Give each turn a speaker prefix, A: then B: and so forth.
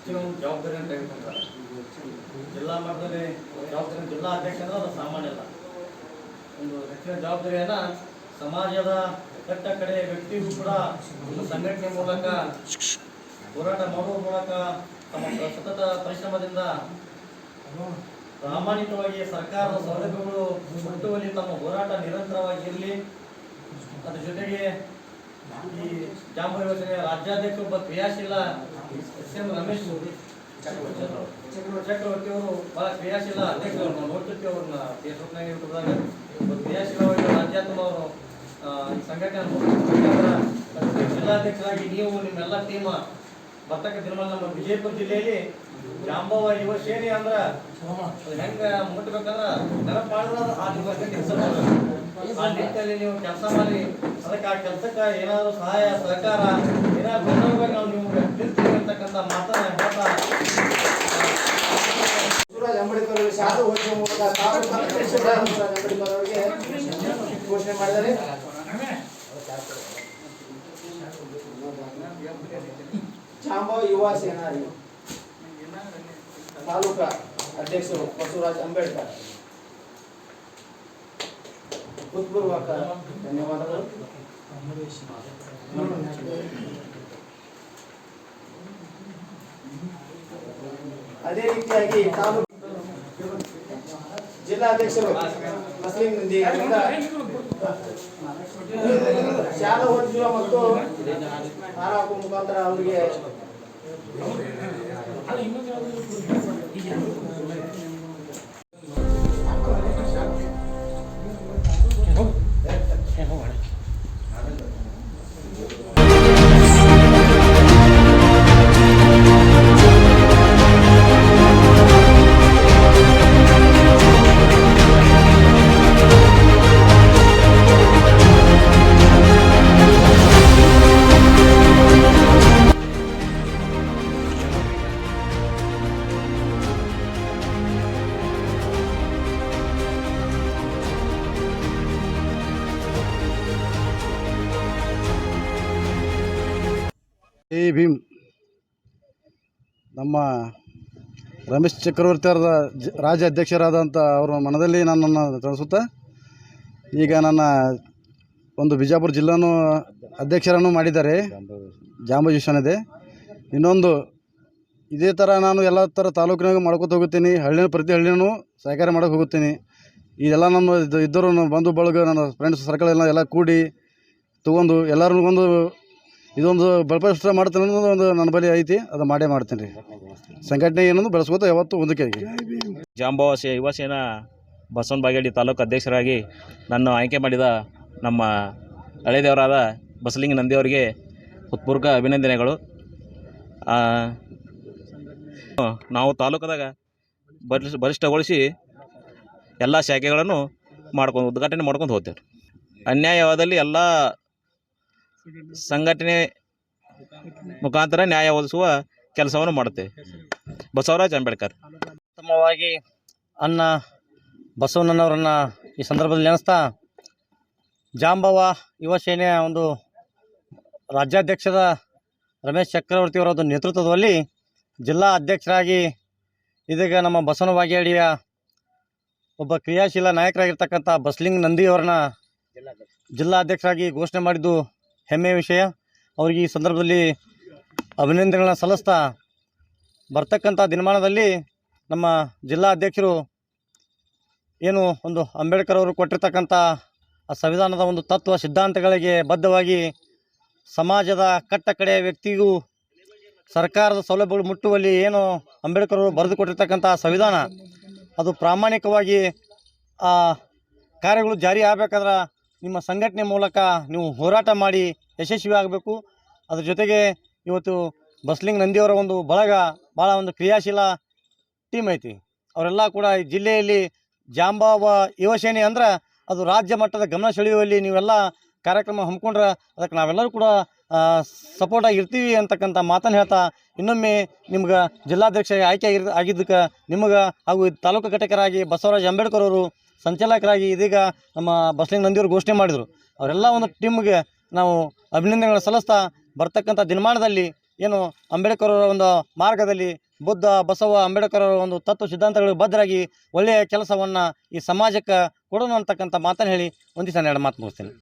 A: ಹೆಚ್ಚಿನ ಒಂದು ಜವಾಬ್ದಾರಿಯನ್ನು ತೆಗೆದುಕೊಂತಾರೆ ಜಿಲ್ಲಾ ಮಟ್ಟದಲ್ಲಿ ಜವಾಬ್ದಾರಿ ಜಿಲ್ಲಾ ಅಧ್ಯಕ್ಷ ಅಂದ್ರೆ ಅದು ಸಾಮಾನ್ಯ ಅಲ್ಲ. ಒಂದು ಹೆಚ್ಚಿನ ಜವಾಬ್ದಾರಿಯನ್ನು ಸಮಾಜದ ಕಟ್ಟ ಕಡೆ ವ್ಯಕ್ತಿಯೂ ಕೂಡ ಒಂದು ಸಂಘಟನೆ ಮೂಲಕ, ಹೋರಾಟ ಮಾಡುವ ಮೂಲಕ ತಮ್ಮ ಸತತ ಪರಿಶ್ರಮದಿಂದ ಪ್ರಾಮಾಣಿಕವಾಗಿ ಸರ್ಕಾರದ ಸೌಲಭ್ಯಗಳು ಮುಟ್ಟುವಲ್ಲಿ ತಮ್ಮ ಹೋರಾಟ ನಿರಂತರವಾಗಿ ಇರಲಿ. ಅದ್ರ ಜೊತೆಗೆ ಈ ಜಾಂಬ ಯೋಜನೆಯ ರಾಜ್ಯಾಧ್ಯಕ್ಷ ಒಬ್ಬ ಕ್ರಿಯಾಶೀಲ ಎಸ್ ಎಂ ರಮೇಶ್ ಚಕ್ರವರ್ತಿ ಅವರು ಬಹಳ ಕ್ರಿಯಾಶೀಲ ಅಧ್ಯಕ್ಷರು. ನಾವು ನೋಡ್ತಿರ್ತೀವಿ ಅವ್ರನ್ನ ಫೇಸ್ಬುಕ್ನಾಗ ಯೂಟ್ಯೂಬ್ದಾಗ ಒಬ್ಬ ಕ್ರಿಯಾಶೀಲವಾಗಿ ರಾಜ್ಯಾತ್ಮ ಅವರು ಸಂಘಟನೆ ಜಿಲ್ಲಾಧ್ಯಕ್ಷರಾಗಿ ನೀವು ನಿಮ್ಮೆಲ್ಲ ಟೀಮ್ ಬರ್ತಕ್ಕ ದಿನ ನಮ್ಮ ವಿಜಯಪುರ ಜಿಲ್ಲೆಯಲ್ಲಿ ಜಾಂಬವ ಯುವ ಸೇನೆ ಅಂದ್ರ ಅದು ಹೆಂಗ ಮುಟ್ಬೇಕಂದ್ರ ನೆನಪು ಮಾಡಿದ್ರ ಆ ದಿವಸ ಕೆಲಸ ಆ ನಿಟ್ಟಿನಲ್ಲಿ ನೀವು ಕೆಲಸ ಮಾಡಿ ಅದಕ್ಕೆ ಆ ಕೆಲಸಕ್ಕೆ ಏನಾದ್ರು ಸಹಾಯ, ಸಹಕಾರ, ಏನಾದ್ರು ನಾವು ನಿಮ್ಗೆ ನಿಲ್ತೀವಿ ಅಂತಕ್ಕಂಥ ಮಾತನ್ನ ಹೇಳ್ತಾ
B: ಅಂಬೇಡ್ಕರ್ ಅವರು ಶಾಲೆ ಮೂಲಕ ಅಂಬೇಡ್ಕರ್ ಅವರಿಗೆ ಘೋಷಣೆ ಯುವ ಸೇನಾ ತಾಲೂಕಾ ಅಧ್ಯಕ್ಷರು ಬಸವರಾಜ್ ಅಂಬೇಡ್ಕರ್. ಹೃತ್ಪೂರ್ವಕ ಧನ್ಯವಾದಗಳು. ಅದೇ ರೀತಿಯಾಗಿ ತಾಲೂಕು ಜಿಲ್ಲಾಧ್ಯಕ್ಷರು ಮುಸ್ಲಿಂ ಶಾಲಾ ಹೊಂದಿರುವ ಮತ್ತು ಹಾರ ಹಾಕುವ ಮುಖಾಂತರ ಅವರಿಗೆ
C: ಜೈ ಭೀಮ್ ನಮ್ಮ ರಮೇಶ್ ಚಕ್ರವರ್ತಿ ಅವರ ರಾಜ್ಯ ಅಧ್ಯಕ್ಷರಾದಂಥ ಅವರ ಮನದಲ್ಲಿ ನನ್ನನ್ನು ತಿಳಿಸುತ್ತ ಈಗ ನನ್ನ ಒಂದು ಬಿಜಾಪುರ ಜಿಲ್ಲಾನು ಅಧ್ಯಕ್ಷರನ್ನು ಮಾಡಿದ್ದಾರೆ. ಜಾಂಬಜೀಶ್ವನ ಇದೆ ಇನ್ನೊಂದು, ಇದೇ ಥರ ನಾನು ಎಲ್ಲ ಥರ ತಾಲೂಕಿನಾಗ ಮಾಡ್ಕೊತ ಹೋಗುತ್ತೀನಿ. ಹಳ್ಳಿನ ಪ್ರತಿ ಹಳ್ಳಿನೂ ಸಹಕಾರ ಮಾಡೋಕೆ ಹೋಗುತ್ತೀನಿ. ಇದೆಲ್ಲ ನಮ್ಮ ಇದ್ದರೂ ಬಂಧು ಬಳಗ, ನನ್ನ ಫ್ರೆಂಡ್ಸ್ ಸರ್ಕಲ್ ಎಲ್ಲ ಎಲ್ಲ ಕೂಡಿ ತೊಗೊಂಡು ಎಲ್ಲರೂ ಒಂದು ಇದೊಂದು ಬಲಪಷ್ಟ ಮಾಡ್ತೇನೆ ಅನ್ನೋದು ಒಂದು ನನ್ನ ಬಳಿ ಐತಿ. ಅದು ಮಾಡೇ ಮಾಡ್ತೀನಿ ರೀ. ಸಂಘಟನೆ ಏನೊಂದು ಬೆಳೆಸ್ಕೋತ ಯಾವತ್ತು ಒಂದಕ್ಕೆ
D: ಜಾಂಬವ ಸೇ ಯುವ ಬಸವನ ಬಾಗೇಡಿ ತಾಲೂಕು ಅಧ್ಯಕ್ಷರಾಗಿ ನನ್ನ ಆಯ್ಕೆ ಮಾಡಿದ ನಮ್ಮ ಹಳೆದೇವರಾದ ಬಸಲಿಂಗ ನಂದಿಯವರಿಗೆ ಹೃತ್ಪೂರ್ವಕ ಅಭಿನಂದನೆಗಳು. ನಾವು ತಾಲೂಕದಾಗ ಬಲಿಷ್ಠ ಬಲಿಷ್ಠಗೊಳಿಸಿ ಎಲ್ಲ ಶಾಖೆಗಳನ್ನು ಮಾಡ್ಕೊಂಡು ಉದ್ಘಾಟನೆ ಮಾಡ್ಕೊಂಡು ಹೋಗ್ತೇವೆ. ಅನ್ಯಾಯವಾದಲ್ಲಿ ಎಲ್ಲ ಸಂಘಟನೆ ಮುಖಾಂತರ ನ್ಯಾಯ ಒದಗಿಸುವ ಕೆಲಸವನ್ನು ಮಾಡುತ್ತೇವೆ ಬಸವರಾಜ್ ಅಂಬೇಡ್ಕರ್.
E: ಉತ್ತಮವಾಗಿ ಅನ್ನ ಬಸವಣ್ಣನವರನ್ನು ಈ ಸಂದರ್ಭದಲ್ಲಿ ನೆನೆಸ್ತಾ ಜಾಂಬವ ಯುವ ಸೇನೆಯ ಒಂದು ರಾಜ್ಯಾಧ್ಯಕ್ಷದ ರಮೇಶ್ ಚಕ್ರವರ್ತಿ ಅವರ ಒಂದು ನೇತೃತ್ವದಲ್ಲಿ ಜಿಲ್ಲಾ ಅಧ್ಯಕ್ಷರಾಗಿ ಇದೀಗ ನಮ್ಮ ಬಸವನ ಬಾಗೇಡಿಯ ಒಬ್ಬ ಕ್ರಿಯಾಶೀಲ ನಾಯಕರಾಗಿರ್ತಕ್ಕಂಥ ಬಸ್ಲಿಂಗ್ ನಂದಿಯವರನ್ನ ಜಿಲ್ಲಾ ಅಧ್ಯಕ್ಷರಾಗಿ ಘೋಷಣೆ ಮಾಡಿದ್ದು ಹೆಮ್ಮೆಯ ವಿಷಯ. ಅವ್ರಿಗೆ ಈ ಸಂದರ್ಭದಲ್ಲಿ ಅಭಿನಂದನೆಗಳನ್ನ ಸಲ್ಲಿಸ್ತಾ ಬರ್ತಕ್ಕಂಥ ದಿನಮಾನದಲ್ಲಿ ನಮ್ಮ ಜಿಲ್ಲಾ ಅಧ್ಯಕ್ಷರು ಏನು ಒಂದು ಅಂಬೇಡ್ಕರ್ ಅವರು ಕೊಟ್ಟಿರ್ತಕ್ಕಂಥ ಆ ಸಂವಿಧಾನದ ಒಂದು ತತ್ವ ಸಿದ್ಧಾಂತಗಳಿಗೆ ಬದ್ಧವಾಗಿ ಸಮಾಜದ ಕಟ್ಟ ಕಡೆಯ ವ್ಯಕ್ತಿಗೂ ಸರ್ಕಾರದ ಸೌಲಭ್ಯಗಳು ಮುಟ್ಟುವಲ್ಲಿ ಏನು ಅಂಬೇಡ್ಕರ್ ಅವರು ಬರೆದು ಕೊಟ್ಟಿರ್ತಕ್ಕಂಥ ಸಂವಿಧಾನ, ಅದು ಪ್ರಾಮಾಣಿಕವಾಗಿ ಆ ಕಾರ್ಯಗಳು ಜಾರಿ ಆಗಬೇಕಾದ್ರೆ ನಿಮ್ಮ ಸಂಘಟನೆ ಮೂಲಕ ನೀವು ಹೋರಾಟ ಮಾಡಿ ಯಶಸ್ವಿ ಆಗಬೇಕು ಅದ್ರ ಜೊತೆಗೆ ಇವತ್ತು ಬಸ್ಲಿಂಗ್ ನಂದಿಯವರ ಒಂದು ಬಳಗ ಭಾಳ ಒಂದು ಕ್ರಿಯಾಶೀಲ ಟೀಮ್ ಐತಿ. ಅವರೆಲ್ಲ ಕೂಡ ಈ ಜಿಲ್ಲೆಯಲ್ಲಿ ಜಾಂಬಾವ ಯುವಸೇನೆ ಅಂದ್ರೆ ಅದು ರಾಜ್ಯ ಮಟ್ಟದ ಗಮನ ಸೆಳೆಯುವಲ್ಲಿ ನೀವೆಲ್ಲ ಕಾರ್ಯಕ್ರಮ ಹಮ್ಮಿಕೊಂಡ್ರೆ ಅದಕ್ಕೆ ನಾವೆಲ್ಲರೂ ಕೂಡ ಸಪೋರ್ಟ್ ಆಗಿರ್ತೀವಿ ಅಂತಕ್ಕಂಥ ಮಾತನ್ನು ಹೇಳ್ತಾ ಇನ್ನೊಮ್ಮೆ ನಿಮ್ಗೆ ಜಿಲ್ಲಾಧ್ಯಕ್ಷ ಆಯ್ಕೆ ಆಗಿರ್, ಆಗಿದ್ದಕ್ಕೆ ನಿಮಗೆ ಹಾಗೂ ತಾಲೂಕು ಘಟಕರಾಗಿ ಬಸವರಾಜ್ ಅಂಬೇಡ್ಕರ್ ಅವರು ಸಂಚಾಲಕರಾಗಿ ಇದೀಗ ನಮ್ಮ ಬಸ್ಲಿಂಗ್ ನಂದಿಯವರು ಘೋಷಣೆ ಮಾಡಿದರು. ಅವರೆಲ್ಲ ಒಂದು ಟೀಮ್ಗೆ ನಾವು ಅಭಿನಂದನೆಗಳನ್ನು ಸಲ್ಲಿಸ್ತಾ ಬರ್ತಕ್ಕಂಥ ದಿನಮಾನದಲ್ಲಿ ಏನು ಅಂಬೇಡ್ಕರ್ ಅವರ ಒಂದು ಮಾರ್ಗದಲ್ಲಿ ಬುದ್ಧ, ಬಸವ, ಅಂಬೇಡ್ಕರ್ ಅವರ ಒಂದು ತತ್ವ ಸಿದ್ಧಾಂತಗಳಿಗೆ ಬದ್ಧರಾಗಿ ಒಳ್ಳೆಯ ಕೆಲಸವನ್ನು ಈ ಸಮಾಜಕ್ಕೆ ಕೊಡೋಣ ಅಂತಕ್ಕಂಥ ಮಾತನ್ನು ಹೇಳಿ ಒಂದಿಷ್ಟು ಎರಡು ಮಾತು ಮುಗಿಸ್ತೀನಿ.